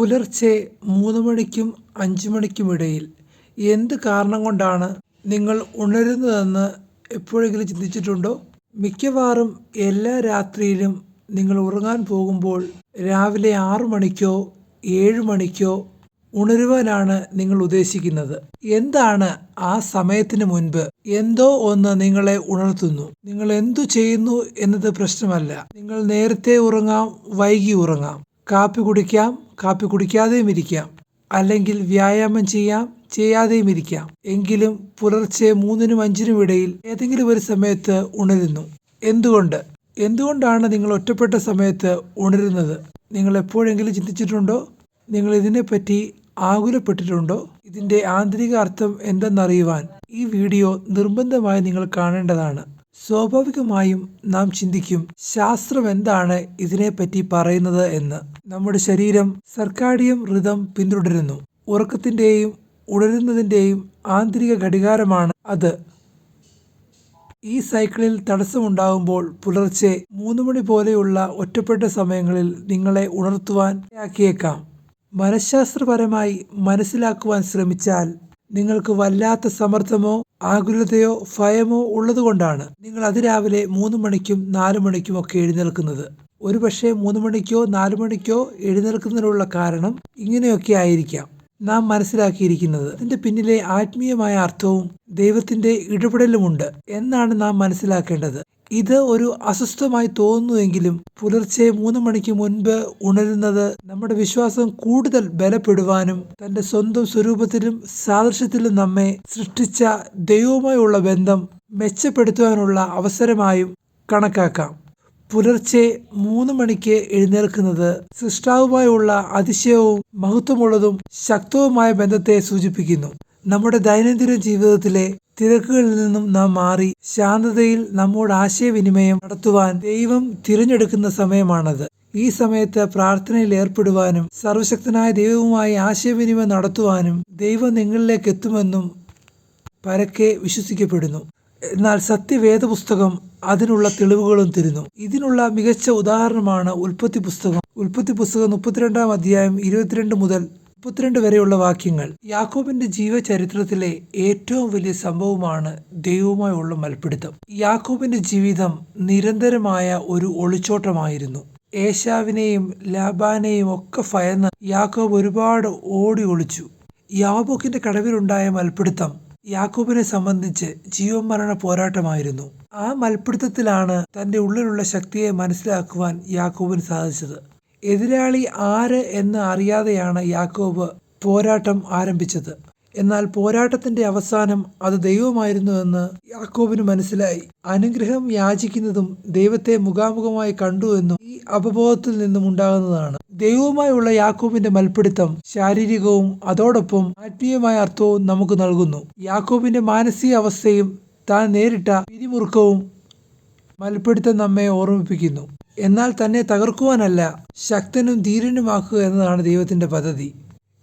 പുലർച്ചെ മൂന്ന് മണിക്കും അഞ്ച് മണിക്കുമിടയിൽ എന്ത് കാരണം കൊണ്ടാണ് നിങ്ങൾ ഉണരുന്നതെന്ന് എപ്പോഴെങ്കിലും ചിന്തിച്ചിട്ടുണ്ടോ? മിക്കവാറും എല്ലാ രാത്രിയിലും നിങ്ങൾ ഉറങ്ങാൻ പോകുമ്പോൾ രാവിലെ ആറു മണിക്കോ ഏഴ് മണിക്കോ ഉണരുവാനാണ് നിങ്ങൾ ഉദ്ദേശിക്കുന്നത്. എന്താണ് ആ സമയത്തിന് മുൻപ് എന്തോ ഒന്ന് നിങ്ങളെ ഉണർത്തുന്നു? നിങ്ങൾ എന്തു ചെയ്യുന്നു എന്നത് പ്രശ്നമല്ല. നിങ്ങൾ നേരത്തെ ഉറങ്ങാം വൈകി ഉറങ്ങാം. കാപ്പി കുടിക്കാം കാപ്പി കുടിക്കാതെയും ഇരിക്കാം. അല്ലെങ്കിൽ വ്യായാമം ചെയ്യാം ചെയ്യാതെയും ഇരിക്കാം. എങ്കിലും പുലർച്ചെ മൂന്നിനും അഞ്ചിനും ഇടയിൽ ഏതെങ്കിലും ഒരു സമയത്ത് ഉണരുന്നു. എന്തുകൊണ്ട്? എന്തുകൊണ്ടാണ് നിങ്ങൾ ഒറ്റപ്പെട്ട സമയത്ത് ഉണരുന്നത്? നിങ്ങൾ എപ്പോഴെങ്കിലും ചിന്തിച്ചിട്ടുണ്ടോ? നിങ്ങൾ ഇതിനെപ്പറ്റി ആകുലപ്പെട്ടിട്ടുണ്ടോ? ഇതിന്റെ ആന്തരിക അർത്ഥം എന്തെന്നറിയുവാൻ ഈ വീഡിയോ നിർബന്ധമായി നിങ്ങൾ കാണേണ്ടതാണ്. സ്വാഭാവികമായും നാം ചിന്തിക്കും ശാസ്ത്രം എന്താണ് ഇതിനെപ്പറ്റി പറയുന്നത് എന്ന്. നമ്മുടെ ശരീരം സർക്കാഡിയം ഋതം പിന്തുടരുന്നു. ഉറക്കത്തിന്റെയും ഉണരുന്നതിന്റെയും ആന്തരിക ഘടികാരമാണ് അത്. ഈ സൈക്കിളിൽ തടസ്സമുണ്ടാകുമ്പോൾ പുലർച്ചെ മൂന്ന് മണി പോലെയുള്ള ഒറ്റപ്പെട്ട സമയങ്ങളിൽ നിങ്ങളെ ഉണർത്തുവാൻ ആക്കിയേക്കാം മനഃശാസ്ത്രപരമായി മനസ്സിലാക്കുവാൻ ശ്രമിച്ചാൽ നിങ്ങൾക്ക് വല്ലാത്ത സമ്മർദ്ദമോ ആകുലതയോ ഭയമോ ഉള്ളതുകൊണ്ടാണ് നിങ്ങൾ അതിരാവിലെ മൂന്ന് മണിക്കും നാല് മണിക്കും ഒക്കെ എഴുന്നേൽക്കുന്നത്. ഒരുപക്ഷെ മൂന്ന് മണിക്കോ നാല് മണിക്കോ എഴുന്നേൽക്കുന്നതിനുള്ള കാരണം ഇങ്ങനെയൊക്കെ ആയിരിക്കാം. നാം മനസ്സിലാക്കിയിരിക്കുന്നത് അതിന്റെ പിന്നിലെ ആത്മീയമായ അർത്ഥവും ദൈവത്തിന്റെ ഇടപെടലുമുണ്ട് എന്നാണ് നാം മനസ്സിലാക്കേണ്ടത്. ഇത് ഒരു അസ്വസ്ഥമായി തോന്നുന്നുവെങ്കിലും പുലർച്ചെ മൂന്ന് മണിക്ക് മുൻപ് ഉണരുന്നത് നമ്മുടെ വിശ്വാസം കൂടുതൽ ബലപ്പെടുവാനും തന്റെ സ്വന്തം സ്വരൂപത്തിലും സാദൃശ്യത്തിലും നമ്മെ സൃഷ്ടിച്ച ദൈവവുമായുള്ള ബന്ധം മെച്ചപ്പെടുത്തുവാനുള്ള അവസരമായും കണക്കാക്കാം. പുലർച്ചെ മൂന്ന് മണിക്ക് എഴുന്നേൽക്കുന്നത് സൃഷ്ടാവുമായുള്ള അതിശയവും മഹത്വമുള്ളതും ശക്തവുമായ ബന്ധത്തെ സൂചിപ്പിക്കുന്നു. നമ്മുടെ ദൈനംദിന ജീവിതത്തിലെ തിരക്കുകളിൽ നിന്നും നാം മാറി ശാന്തതയിൽ നമ്മോട് ആശയവിനിമയം നടത്തുവാൻ ദൈവം തിരഞ്ഞെടുക്കുന്ന സമയമാണത്. ഈ സമയത്ത് പ്രാർത്ഥനയിൽ ഏർപ്പെടുവാനും സർവശക്തനായ ദൈവവുമായി ആശയവിനിമയം നടത്തുവാനും ദൈവം നിങ്ങളിലേക്ക് എത്തുമെന്നും പരക്കെ വിശ്വസിക്കപ്പെടുന്നു. എന്നാൽ സത്യവേദ പുസ്തകം അതിനുള്ള തെളിവുകളും തരുന്നു. ഇതിനുള്ള മികച്ച ഉദാഹരണമാണ് ഉൽപ്പത്തി പുസ്തകം ഉൽപ്പത്തി പുസ്തകം മുപ്പത്തിരണ്ടാം അധ്യായം ഇരുപത്തിരണ്ട് മുതൽ മുപ്പത്തിരണ്ട് വരെയുള്ള വാക്യങ്ങൾ യാക്കോബിന്റെ ജീവചരിത്രത്തിലെ ഏറ്റവും വലിയ സംഭവമാണ് ദൈവവുമായുള്ള മൽപ്പിടുത്തം യാക്കോബിന്റെ ജീവിതം നിരന്തരമായ ഒരു ഒളിച്ചോട്ടമായിരുന്നു. ഏശാവിനെയും ലാബാനെയും ഒക്കെ ഭയന്ന് യാക്കോബ് ഒരുപാട് ഓടി ഒളിച്ചു. യാബോക്കിന്റെ കടവിലുണ്ടായ മൽപ്പിടുത്തം യാക്കോബിനെ സംബന്ധിച്ച് ജീവൻ മരണ പോരാട്ടമായിരുന്നു. ആ മൽപ്പിടുത്തത്തിലാണ് തന്റെ ഉള്ളിലുള്ള ശക്തിയെ മനസ്സിലാക്കുവാൻ യാക്കോബിന് സാധിച്ചത്. എതിരാളി ആര് എന്ന് അറിയാതെയാണ് യാക്കോബ് പോരാട്ടം ആരംഭിച്ചത്. എന്നാൽ പോരാട്ടത്തിന്റെ അവസാനം അത് ദൈവമായിരുന്നുവെന്ന് യാക്കോബിന് മനസ്സിലായി. അനുഗ്രഹം യാചിക്കുന്നതും ദൈവത്തെ മുഖാമുഖമായി കണ്ടു എന്നും ഈ അപബോധത്തിൽ നിന്നും ഉണ്ടാകുന്നതാണ്. ദൈവവുമായുള്ള യാക്കോബിന്റെ മൽപ്പിടുത്തം ശാരീരികവും അതോടൊപ്പം ആത്മീയമായ അർത്ഥവും നമുക്ക് നൽകുന്നു. യാക്കോബിന്റെ മാനസിക അവസ്ഥയും താൻ നേരിട്ട പിരിമുറുക്കവും മൽപ്പിടുത്തം നമ്മെ ഓർമ്മിപ്പിക്കുന്നു. എന്നാൽ തന്നെ തകർക്കുവാനല്ല ശക്തനും ധീരനുമാക്കുക എന്നതാണ് ദൈവത്തിന്റെ പദ്ധതി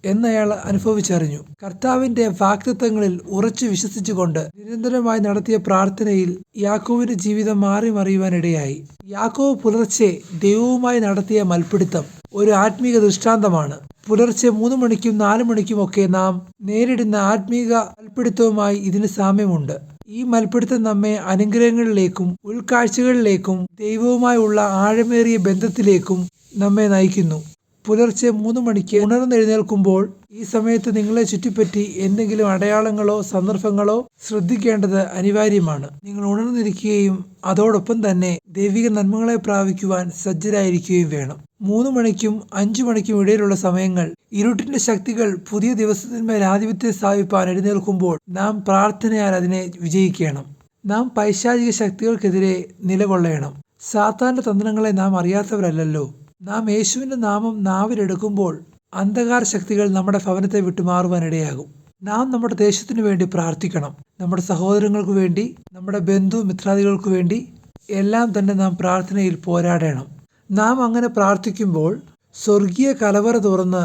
എന്നയാൾ അനുഭവിച്ചറിഞ്ഞു. കർത്താവിന്റെ വാക്തത്വങ്ങളിൽ ഉറച്ചു വിശ്വസിച്ചുകൊണ്ട് നിരന്തരമായി നടത്തിയ പ്രാർത്ഥനയിൽ യാക്കോവിന്റെ ജീവിതം മാറി മറിയുവാനിടയായി. യാക്കോവ് പുലർച്ചെ ദൈവവുമായി നടത്തിയ മൽപ്പിടുത്തം ഒരു ആത്മീക ദൃഷ്ടാന്തമാണ്. പുലർച്ചെ മൂന്ന് മണിക്കും നാല് മണിക്കും ഒക്കെ നാം നേരിടുന്ന ആത്മീക മൽപ്പിടുത്തവുമായി ഇതിന് സാമ്യമുണ്ട്. ഈ മൽപ്പിടുത്തം നമ്മെ അനുഗ്രഹങ്ങളിലേക്കും ഉൾക്കാഴ്ചകളിലേക്കും ദൈവവുമായുള്ള ആഴമേറിയ ബന്ധത്തിലേക്കും നമ്മെ നയിക്കുന്നു. പുലർച്ചെ മൂന്ന് മണിക്ക് ഉണർന്നെഴുന്നേൽക്കുമ്പോൾ ഈ സമയത്ത് നിങ്ങളെ ചുറ്റിപ്പറ്റി എന്തെങ്കിലും അടയാളങ്ങളോ സന്ദർഭങ്ങളോ ശ്രദ്ധിക്കേണ്ടത് അനിവാര്യമാണ്. നിങ്ങൾ ഉണർന്നിരിക്കുകയും അതോടൊപ്പം തന്നെ ദൈവിക നന്മകളെ പ്രാപിക്കുവാൻ സജ്ജരായിരിക്കുകയും വേണം. മൂന്ന് മണിക്കും അഞ്ചു മണിക്കും ഇടയിലുള്ള സമയങ്ങൾ ഇരുട്ടിന്റെ ശക്തികൾ പുതിയ ദിവസത്തിന്മേൽ ആധിപത്യം സ്ഥാപിപ്പാൻ എഴുന്നേൽക്കുമ്പോൾ നാം പ്രാർത്ഥനയാൽ അതിനെ വിജയിക്കണം. നാം പൈശാചിക ശക്തികൾക്കെതിരെ നിലകൊള്ളണം. സാത്താന്റെ തന്ത്രങ്ങളെ നാം അറിയാത്തവരല്ലല്ലോ. നാം യേശുവിന്റെ നാമം നാവിലെടുക്കുമ്പോൾ അന്ധകാര ശക്തികൾ നമ്മുടെ ഭവനത്തെ വിട്ടുമാറുവാനിടയാകും നാം നമ്മുടെ ദേശത്തിനു വേണ്ടി പ്രാർത്ഥിക്കണം. നമ്മുടെ സഹോദരങ്ങൾക്ക് വേണ്ടി നമ്മുടെ ബന്ധു മിത്രാദികൾക്ക് വേണ്ടി എല്ലാം തന്നെ നാം പ്രാർത്ഥനയിൽ പോരാടണം. നാം അങ്ങനെ പ്രാർത്ഥിക്കുമ്പോൾ സ്വർഗീയ കലവറ തുറന്ന്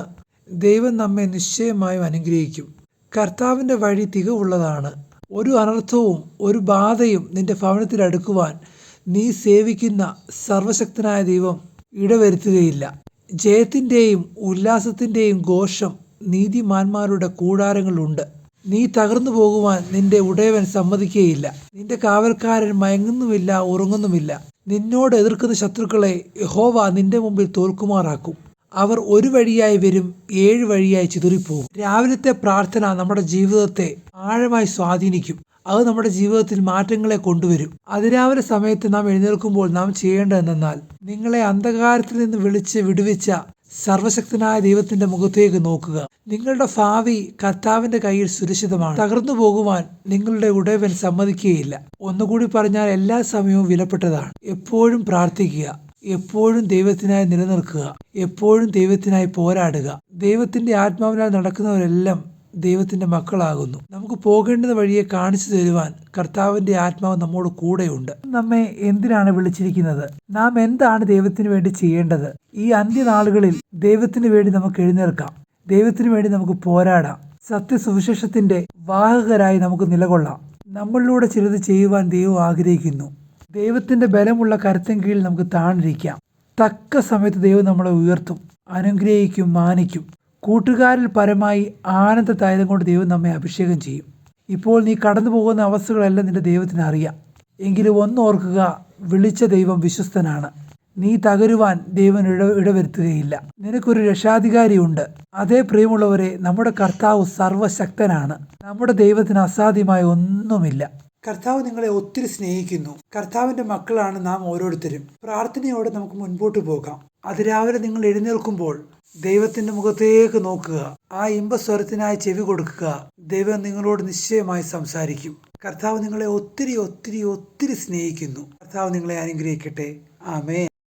ദൈവം നമ്മെ നിശ്ചയമായും അനുഗ്രഹിക്കും. കർത്താവിന്റെ വഴി തികവുള്ളതാണ്. ഒരു അനർത്ഥവും ഒരു ബാധയും നിന്റെ ഭവനത്തിൽ അടുക്കുവാൻ നീ സേവിക്കുന്ന സർവശക്തനായ ദൈവം ഇടവരുത്തുകയില്ല. ജയത്തിന്റെയും ഉല്ലാസത്തിന്റെയും ഘോഷം നീതിമാന്മാരുടെ കൂടാരങ്ങളുണ്ട്. നീ തകർന്നു പോകുവാൻ നിന്റെ ഉടയവൻ സമ്മതിക്കുകയില്ല. നിന്റെ കാവൽക്കാരൻ മയങ്ങുന്നുമില്ല ഉറങ്ങുന്നുമില്ല. നിന്നോട് എതിർക്കുന്ന ശത്രുക്കളെ യഹോവ നിന്റെ മുമ്പിൽ തോൽക്കുമാറാക്കും. അവർ ഒരു വഴിയായി വരും ഏഴ് വഴിയായി ചിതറിപ്പോകും രാവിലത്തെ പ്രാർത്ഥന നമ്മുടെ ജീവിതത്തെ ആഴമായി സ്വാധീനിക്കും. അത് നമ്മുടെ ജീവിതത്തിൽ മാറ്റങ്ങളെ കൊണ്ടുവരും. അതിരാവിലെ സമയത്ത് നാം എഴുന്നേൽക്കുമ്പോൾ നാം ചെയ്യേണ്ടതെന്നാൽ നിങ്ങളെ അന്ധകാരത്തിൽ നിന്ന് വിളിച്ച് വിടുവിച്ച സർവശക്തനായ ദൈവത്തിന്റെ മുഖത്തേക്ക് നോക്കുക. നിങ്ങളുടെ ഭാവി കർത്താവിന്റെ കയ്യിൽ സുരക്ഷിതമാണ്. തകർന്നു പോകുവാൻ നിങ്ങളുടെ ഉടയവൻ സമ്മതിക്കുകയില്ല. ഒന്നുകൂടി പറഞ്ഞാൽ എല്ലാ സമയവും വിലപ്പെട്ടതാണ്. എപ്പോഴും പ്രാർത്ഥിക്കുക. എപ്പോഴും ദൈവത്തിനായി നിലനിൽക്കുക എപ്പോഴും ദൈവത്തിനായി പോരാടുക. ദൈവത്തിന്റെ ആത്മാവിനാൽ നടക്കുന്നവരെല്ലാം ദൈവത്തിന്റെ മക്കളാകുന്നു. നമുക്ക് പോകേണ്ടത് വഴിയെ കാണിച്ചു തരുവാൻ കർത്താവിന്റെ ആത്മാവ് നമ്മോട് കൂടെയുണ്ട്. നമ്മെ എന്തിനാണ് വിളിച്ചിരിക്കുന്നത്? നാം എന്താണ് ദൈവത്തിന് വേണ്ടി ചെയ്യേണ്ടത്? ഈ അന്ത്യനാളുകളിൽ ദൈവത്തിന് വേണ്ടി നമുക്ക് എഴുന്നേൽക്കാം. ദൈവത്തിന് വേണ്ടി നമുക്ക് പോരാടാം. സത്യസുവിശേഷത്തിന്റെ വാഹകരായി നമുക്ക് നിലകൊള്ളാം. നമ്മളിലൂടെ ചിലത് ചെയ്യുവാൻ ദൈവം ആഗ്രഹിക്കുന്നു. ദൈവത്തിന്റെ ബലമുള്ള കരുത്തിൻ കീഴിൽ നമുക്ക് താണിരിക്കാം. തക്ക സമയത്ത് ദൈവം നമ്മളെ ഉയർത്തും. അനുഗ്രഹിക്കും മാനിക്കും. കൂട്ടുകാരിൽ പരമായി ആനന്ദ തൈലം കൊണ്ട് ദൈവം നമ്മെ അഭിഷേകം ചെയ്യും. ഇപ്പോൾ നീ കടന്നു പോകുന്ന അവസ്ഥകളെല്ലാം നിന്റെ ദൈവത്തിന് അറിയാം. എങ്കിലും ഒന്നോർക്കുക വിളിച്ച ദൈവം വിശ്വസ്തനാണ്. നീ തകരുവാൻ ദൈവം ഇട ഇടവരുത്തുകയില്ല. നിനക്കൊരു രക്ഷാധികാരിയുണ്ട്. അതേ പ്രിയമുള്ളവരെ നമ്മുടെ കർത്താവ് സർവശക്തനാണ്. നമ്മുടെ ദൈവത്തിന് അസാധ്യമായ ഒന്നുമില്ല. കർത്താവ് നിങ്ങളെ ഒത്തിരി സ്നേഹിക്കുന്നു. കർത്താവിന്റെ മക്കളാണ് നാം ഓരോരുത്തരും. പ്രാർത്ഥനയോടെ നമുക്ക് മുൻപോട്ട് പോകാം. അതിരാവിലെ നിങ്ങൾ എഴുന്നേൽക്കുമ്പോൾ ദൈവത്തിന്റെ മുഖത്തേക്ക് നോക്കുക. ആ ഇമ്പസ്വരത്തിനായി ചെവി കൊടുക്കുക. ദൈവം നിങ്ങളോട് നിശ്ചയമായി സംസാരിക്കും. കർത്താവ് നിങ്ങളെ ഒത്തിരി ഒത്തിരി ഒത്തിരി സ്നേഹിക്കുന്നു. കർത്താവ് നിങ്ങളെ അനുഗ്രഹിക്കട്ടെ. ആമേ